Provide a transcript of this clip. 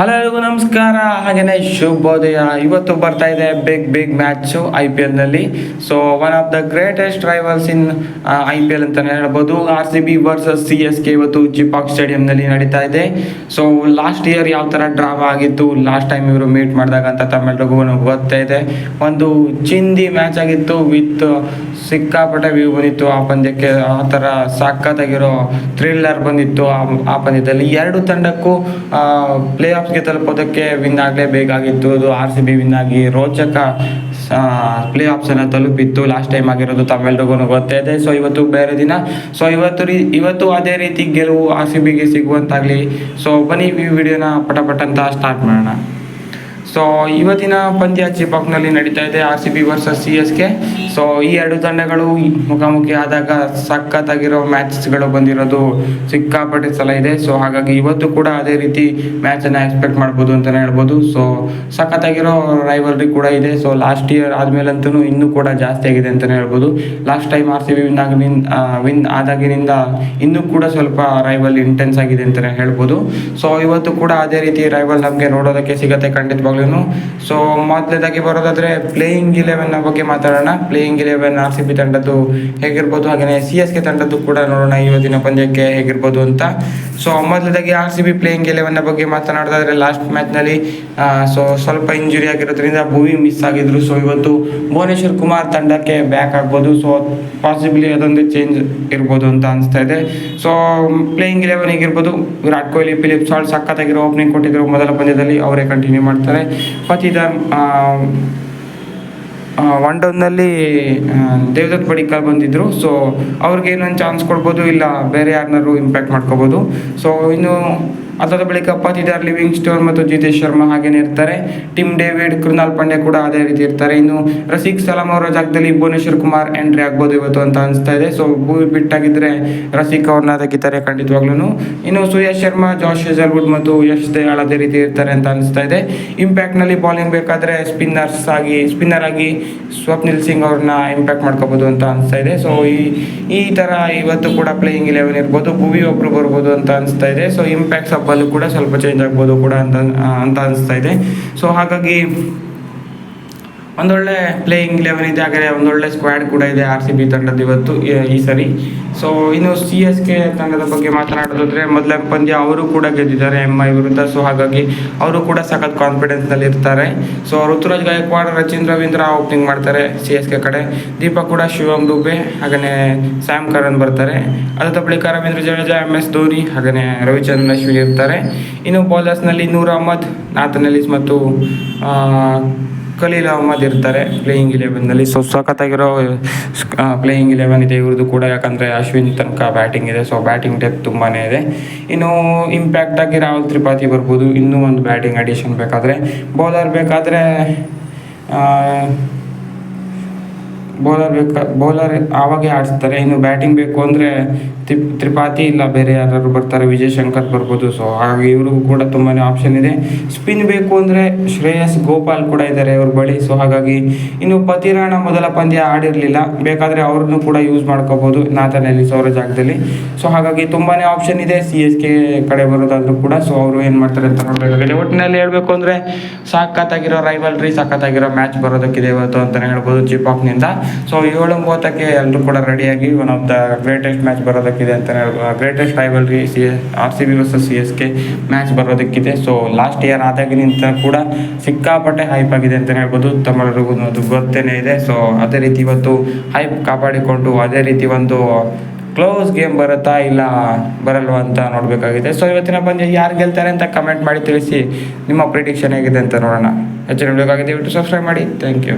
Hello, ನಮಸ್ಕಾರ. ಹಾಗೇನೆ ಶುಭೋದಯ. ಇವತ್ತು ಬರ್ತಾ ಇದೆ big big match I P ಎಲ್ನಲ್ಲಿ so one of the greatest rivals in I P L ಅಂತಲೇ ಹೇಳ್ಬೋದು. R C B versus C S K ಇವತ್ತು ಜಿಪಾಕ್ ಸ್ಟೇಡಿಯಂನಲ್ಲಿ ನಡೀತಾ ಇದೆ. ಸೊ ಲಾಸ್ಟ್ ಇಯರ್ ಯಾವ ಥರ ಡ್ರಾಮಾ ಆಗಿತ್ತು? ಲಾಸ್ಟ್ ಟೈಮ್ ಇವರು ಮೀಟ್ ಮಾಡಿದಾಗ ಅಂತ ತಮ್ಮೆಲ್ರಿಗೂ ಗೊತ್ತಾ ಇದೆ. ಒಂದು ಚಿಂದಿ ಮ್ಯಾಚ್ ಆಗಿತ್ತು. ವಿತ್, ಸಿಕ್ಕಾಪಟ್ಟೆ ವ್ಯೂ ಬಂದಿತ್ತು ಆ ಪಂದ್ಯಕ್ಕೆ ಆ ಥರ ಸಕ್ಕತ್ತಾಗಿರೋ ಥ್ರಿಲ್ಲರ್ ಬಂದಿತ್ತು ಆ ಪಂದ್ಯದಲ್ಲಿ. ಎರಡು ತಂಡಕ್ಕೂ ಪ್ಲೇ ಆಫ್ಸ್ಗೆ ತಲುಪೋದಕ್ಕೆ ವಿನ್ ಆಗಲೇಬೇಕಾಗಿತ್ತು ಅದು ಆರ್ ಸಿ ಬಿ ವಿನ್ ಆಗಿ ರೋಚಕ ಪ್ಲೇ ಆಫ್ಸನ್ನು ತಲುಪಿತ್ತು. ಲಾಸ್ಟ್ ಟೈಮ್ ಆಗಿರೋದು ತಮ್ಮೆಲ್ರಿಗೂ ಗೊತ್ತೇ ಇದೆ. ಸೊ ಇವತ್ತು ಬೇರೆ ದಿನ. ಸೊ ಇವತ್ತು ರೀ, ಇವತ್ತು ಅದೇ ರೀತಿ ಗೆಲುವು ಆರ್ ಸಿ ಬಿಗೆ ಸಿಗುವಂತಾಗಲಿ. ಸೊ ಬನ್ನಿ, ಈ ವಿಡಿಯೋನ ಪಟ ಪಟ ಅಂತ ಸ್ಟಾರ್ಟ್ ಮಾಡೋಣ. ಸೊ ಇವತ್ತಿನ ಪಂದ್ಯ ಚಿಪಾಕ್ನಲ್ಲಿ ನಡೀತಾ ಇದೆ. R C B versus C S K so ಈ ಎರಡು ತಂಡಗಳು ಮುಖಾಮುಖಿ ಆದಾಗ ಸಖತ್ತಾಗಿರೋ ಮ್ಯಾಚ್ಗಳು ಬಂದಿರೋದು ಸಿಕ್ಕಾಪಟ್ಟೆ ಸಲ ಇದೆ. ಸೊ ಹಾಗಾಗಿ ಇವತ್ತು ಕೂಡ ಅದೇ ರೀತಿ ಮ್ಯಾಚನ್ನು ಎಕ್ಸ್ಪೆಕ್ಟ್ ಮಾಡ್ಬೋದು ಅಂತಲೇ ಹೇಳ್ಬೋದು. ಸೊ ಸಖತ್ತಾಗಿರೋ ರೈವಲ್ರಿ ಕೂಡ ಇದೆ. ಸೊ ಲಾಸ್ಟ್ ಇಯರ್ ಆದಮೇಲಂತೂ ಇನ್ನೂ ಕೂಡ ಜಾಸ್ತಿ ಆಗಿದೆ ಅಂತಲೇ ಹೇಳ್ಬೋದು. Last time R C B win win ಆದಾಗಿನಿಂದ ಇನ್ನೂ ಕೂಡ ಸ್ವಲ್ಪ ರೈವಲ್ ಇಂಟೆನ್ಸ್ ಆಗಿದೆ ಅಂತಲೇ ಹೇಳ್ಬೋದು. ಸೊ ಇವತ್ತು ಕೂಡ ಅದೇ ರೀತಿ ರೈವಲ್ ನಮಗೆ ನೋಡೋದಕ್ಕೆ ಸಿಗತ್ತೆ ಖಂಡಿತವಾಗ್ಲೂ ಸೊ ಮೊದಲೇದಾಗಿ ಬರೋದಾದ್ರೆ ಪ್ಲೇಯಿಂಗ್ ಇಲೆವೆನ್ ಬಗ್ಗೆ ಮಾತಾಡೋಣ. Playing eleven R C B ತಂಡದ್ದು ಹೇಗಿರ್ಬೋದು? ಹಾಗೆಯೇ ಸಿ ಎಸ್ ಕೆ ತಂಡದ್ದು ಕೂಡ ನೋಡೋಣ ಇವತ್ತಿನ ಪಂದ್ಯಕ್ಕೆ ಹೇಗಿರ್ಬೋದು ಅಂತ. So ಮೊದಲದಾಗಿ R C B playing eleven ಬಗ್ಗೆ ಮಾತನಾಡೋದಾದ್ರೆ ಲಾಸ್ಟ್ ಮ್ಯಾಚ್ನಲ್ಲಿ ಸೊ ಸ್ವಲ್ಪ ಇಂಜುರಿ ಆಗಿರೋದ್ರಿಂದ ಭೂವಿ ಮಿಸ್ ಆಗಿದ್ರು. ಸೊ ಇವತ್ತು ಭುವನೇಶ್ವರ್ ಕುಮಾರ್ ತಂಡಕ್ಕೆ ಬ್ಯಾಕ್ ಆಗ್ಬೋದು. ಸೊ ಪಾಸಿಬಿಲಿ ಅದೊಂದು ಚೇಂಜ್ ಇರ್ಬೋದು ಅಂತ ಅನಿಸ್ತಾ ಇದೆ. ಸೊ ಪ್ಲೇಯಿಂಗ್ ಇಲೆವೆನ್ ಹೇಗಿರ್ಬೋದು? ವಿರಾಟ್ ಕೊಹ್ಲಿ ಫಿಲಿಪ್ ಸಾಲ್ಟ್ ಸಖತ್ತಾಗಿರೋ ಓಪನಿಂಗ್ ಕೊಟ್ಟಿದ್ರು ಮೊದಲ ಪಂದ್ಯದಲ್ಲಿ. ಅವರೇ ಕಂಟಿನ್ಯೂ ಮಾಡ್ತಾರೆ. ಪತಿದಾರ್ ಒನ್ ಡೌನ್ನಲ್ಲಿ ದೇವದತ್ ಪಡಿಕಲ್ ಬಂದಿದ್ದರು ಸೊ ಅವ್ರಿಗೆ ಏನೊಂದು ಚಾನ್ಸ್ ಕೊಡ್ಬೋದು, ಇಲ್ಲ ಬೇರೆ ಯಾರನ್ನಾರು ಇಂಪ್ಯಾಕ್ಟ್ ಮಾಡ್ಕೋಬೋದು. ಸೊ ಇನ್ನು ಅದಾದ ಬಳಿಕ ಪಾತಿದಾರ್ ಲಿವಿಂಗ್ ಸ್ಟೋನ್ ಮತ್ತು ಜಿತೇಶ್ ಶರ್ಮಾ ಹಾಗೇನೆ ಇರ್ತಾರೆ. ಟಿಮ್ ಡೇವಿಡ್ ಕೃನಾಲ್ ಪಾಂಡೆ ಕೂಡ ಅದೇ ರೀತಿ ಇರ್ತಾರೆ. ಇನ್ನು ರಸಿಕ್ ಸಲಾಂ ಅವರ ಜಾಗದಲ್ಲಿ ಭುವನೇಶ್ವರ್ ಕುಮಾರ್ ಎಂಟ್ರಿ ಆಗ್ಬೋದು ಇವತ್ತು ಅಂತ ಅನಿಸ್ತಾ ಇದೆ. ಸೊ ಬಿಟ್ಟಾಗಿದ್ದರೆ ರಸಿಕ್ ಅವ್ರನ್ನ ತೆಗಿತಾರೆ ಖಂಡಿತವಾಗ್ಲೂ ಇನ್ನು ಸುಯಶ್ ಶರ್ಮಾ, ಜಾಶ್ ಹೆಜಲ್ವುಡ್ ಮತ್ತು ಯಶ್ ದಯಾಳ್ ಅದೇ ರೀತಿ ಇರ್ತಾರೆ ಅಂತ ಅನಿಸ್ತಾ ಇದೆ. ಇಂಪ್ಯಾಕ್ಟ್ನಲ್ಲಿ ಬಾಲಿಂಗ್ ಬೇಕಾದರೆ ಸ್ಪಿನ್ನರ್ಸ್ ಆಗಿ ಸ್ಪಿನ್ನರ್ ಆಗಿ ಸ್ವಪ್ನಿಲ್ ಸಿಂಗ್ ಅವ್ರನ್ನ ಇಂಪ್ಯಾಕ್ಟ್ ಮಾಡ್ಕೋಬೋದು ಅಂತ ಅನಿಸ್ತಾ ಇದೆ. ಸೊ ಈ ಈ ಥರ ಇವತ್ತು ಕೂಡ ಪ್ಲೇಯಿಂಗ್ ಇಲೆವೆನ್ ಇರ್ಬೋದು. ಭುವಿ ಒಬ್ರು ಬರ್ಬೋದು ಅಂತ ಅನಿಸ್ತಾ ಇದೆ. ಸೊ ಇಂಪ್ಯಾಕ್ಟ್ ಸಬ್ಬಲ್ಲೂ ಕೂಡ ಸ್ವಲ್ಪ ಚೇಂಜ್ ಆಗ್ಬೋದು ಕೂಡ ಅಂತ ಅಂತ ಅನಿಸ್ತಾ ಇದೆ. ಸೊ ಹಾಗಾಗಿ ಒಂದೊಳ್ಳೆ ಪ್ಲೇಯಿಂಗ್ ಲೆವೆನ್ ಇದೆ ಹಾಗೆ ಒಂದೊಳ್ಳೆ ಸ್ಕ್ವಾಡ್ ಕೂಡ ಇದೆ ಆರ್ ಸಿ ಬಿ ತಂಡದ ಇವತ್ತು, ಈ- ಸರಿ. ಸೊ ಇನ್ನು ಸಿ ಎಸ್ ಕೆ ತಂಡದ ಬಗ್ಗೆ ಮಾತನಾಡೋದಾದ್ರೆ ಮೊದಲ ಪಂದ್ಯ ಅವರು ಕೂಡ ಗೆದ್ದಿದ್ದಾರೆ ಎಂ ಐ ವಿರುದ್ಧ. ಸೊ ಹಾಗಾಗಿ ಅವರು ಕೂಡ ಸಖತ್ ಕಾನ್ಫಿಡೆನ್ಸ್ನಲ್ಲಿ ಇರ್ತಾರೆ. ಸೊ ಋತುರಾಜ್ ಗಾಯಕ್ವಾಡ್ ರಚಿನ್ ರವೀಂದ್ರ ಓಪನಿಂಗ್ ಮಾಡ್ತಾರೆ ಸಿ ಎಸ್ ಕೆ ಕಡೆ. ದೀಪಕ್ ಕೂಡ ಶಿವಮ್ ಡುಬೆ ಹಾಗೆಯೇ ಸ್ಯಾಮ್ ಕರನ್ ಬರ್ತಾರೆ. ಅದಾದ ಬಳಿಕ ರವೀಂದ್ರ ಜಡೇಜಾ ಎಂ ಎಸ್ ಧೋನಿ ಹಾಗೆಯೇ ರವಿಚಂದ್ರನ್ ಅಶ್ವಿನ್ ಇರ್ತಾರೆ. ಇನ್ನು ಬೌಲರ್ಸ್ನಲ್ಲಿ ನೂರ್ ಅಹಮದ್, ನಾಥನ್ ಎಲಿಸ್ ಮತ್ತು ಖಲೀಲ್ ಅಹಮದ್ ಇರ್ತಾರೆ ಪ್ಲೇಯಿಂಗ್ ಇಲೆವೆನ್ನಲ್ಲಿ ಸೊ ಸಖತ್ತಾಗಿರೋ ಪ್ಲೇಯಿಂಗ್ ಇಲೆವೆನ್ ಇದೆ, ಇವ್ರದ್ದು ಕೂಡ. ಯಾಕಂದರೆ ಅಶ್ವಿನ್ ತನಕ ಬ್ಯಾಟಿಂಗ್ ಇದೆ ಸೊ ಬ್ಯಾಟಿಂಗ್ ಡೆಪ್ ತುಂಬಾ ಇದೆ. ಇನ್ನು ಇಂಪ್ಯಾಕ್ಟ್ ಆಗಿ ರಾಹುಲ್ ತ್ರಿಪಾಠಿ ಬರ್ಬೋದು. ಇನ್ನೂ ಒಂದು ಬ್ಯಾಟಿಂಗ್ ಅಡಿಷನ್ ಬೇಕಾದರೆ. ಬೌಲರ್ ಬೇಕಾದರೆ ಬೌಲರ್ ಬೇಕಾ ಬೌಲರ್ ಆವಾಗೇ ಆಡಿಸ್ತಾರೆ. ಇನ್ನು ಬ್ಯಾಟಿಂಗ್ ಬೇಕು ಅಂದರೆ ತ್ರಿಪ್, ತ್ರಿಪಾಠಿ ಇಲ್ಲ ಬೇರೆ ಯಾರಾದ್ರು ಬರ್ತಾರೆ. ವಿಜಯ್ ಶಂಕರ್ ಬರ್ಬೋದು. ಸೊ ಹಾಗಾಗಿ ಇವ್ರಿಗೂ ಕೂಡ ತುಂಬಾ ಆಪ್ಷನ್ ಇದೆ. ಸ್ಪಿನ್ ಬೇಕು ಅಂದರೆ ಶ್ರೇಯಸ್ ಗೋಪಾಲ್ ಕೂಡ ಇದ್ದಾರೆ ಇವ್ರ ಬಳಿ. ಸೊ ಹಾಗಾಗಿ ಇನ್ನು ಪತಿರಾಣ ಮೊದಲ ಪಂದ್ಯ ಆಡಿರಲಿಲ್ಲ. ಬೇಕಾದರೆ ಅವ್ರನ್ನು ಕೂಡ ಯೂಸ್ ಮಾಡ್ಕೋಬೋದು ನಾಥನಲ್ಲಿ ಸೌರ ಜಾಗದಲ್ಲಿ. ಸೊ ಹಾಗಾಗಿ ತುಂಬಾ ಆಪ್ಷನ್ ಇದೆ. ಸಿ ಎಸ್ ಕೆ ಕಡೆ ಬರೋದಾದರೂ ಕೂಡ. ಸೊ ಅವರು ಏನು ಮಾಡ್ತಾರೆ ಅಂತ ನೋಡಬೇಕಾಗಿದೆ ಒಟ್ಟಿನಲ್ಲಿ ಹೇಳಬೇಕು ಅಂದರೆ ಸಾಕತ್ತಾಗಿರೋ ರೈವಲ್ರಿ ಸಾಕತ್ತಾಗಿರೋ ಮ್ಯಾಚ್ ಬರೋದಕ್ಕಿದೆ ಇವತ್ತು ಅಂತಲೇ ಹೇಳ್ಬೋದು ಚಿಪಾಕ್ನಿಂದ ಸೊ ಏಳು ಮೂವತ್ತಕ್ಕೆ ಎಲ್ಲರೂ ಕೂಡ ರೆಡಿಯಾಗಿ one of the greatest match ಬರೋದಕ್ಕಿದೆ ಅಂತಲೇ ಹೇಳ್ಬೋದು. Greatest rivalry C R C B versus C S K match ಬರೋದಕ್ಕಿದೆ. So last year ಆದಾಗಿನಿಂದ ಕೂಡ ಸಿಕ್ಕಾಪಟ್ಟೆ ಹೈಪ್ ಆಗಿದೆ ಅಂತಲೇ ಹೇಳ್ಬೋದು. ತಮ್ಮೆಲ್ಲರಿಗೂ ಅದು ಗೊತ್ತೇನೆ ಇದೆ. ಸೊ ಅದೇ ರೀತಿ ಇವತ್ತು ಹೈಪ್ ಕಾಪಾಡಿಕೊಂಡು ಅದೇ ರೀತಿ ಒಂದು ಕ್ಲೋಸ್ ಗೇಮ್ ಬರುತ್ತಾ ಇಲ್ಲ ಬರಲ್ವಾ ಅಂತ ನೋಡಬೇಕಾಗಿದೆ. ಸೊ ಇವತ್ತಿನ ಪಂದ್ಯ ಯಾರು ಗೆಲ್ತಾರೆ ಅಂತ ಕಮೆಂಟ್ ಮಾಡಿ ತಿಳಿಸಿ ನಿಮ್ಮ ಪ್ರಿಡಿಕ್ಷನ್ ಹೇಗಿದೆ ಅಂತ ನೋಡೋಣ. ಹೆಚ್ಚಿನ ನೋಡಬೇಕಾಗಿದೆ ಇವತ್ತು ಸಬ್ಸ್ಕ್ರೈಬ್ ಮಾಡಿ. Thank you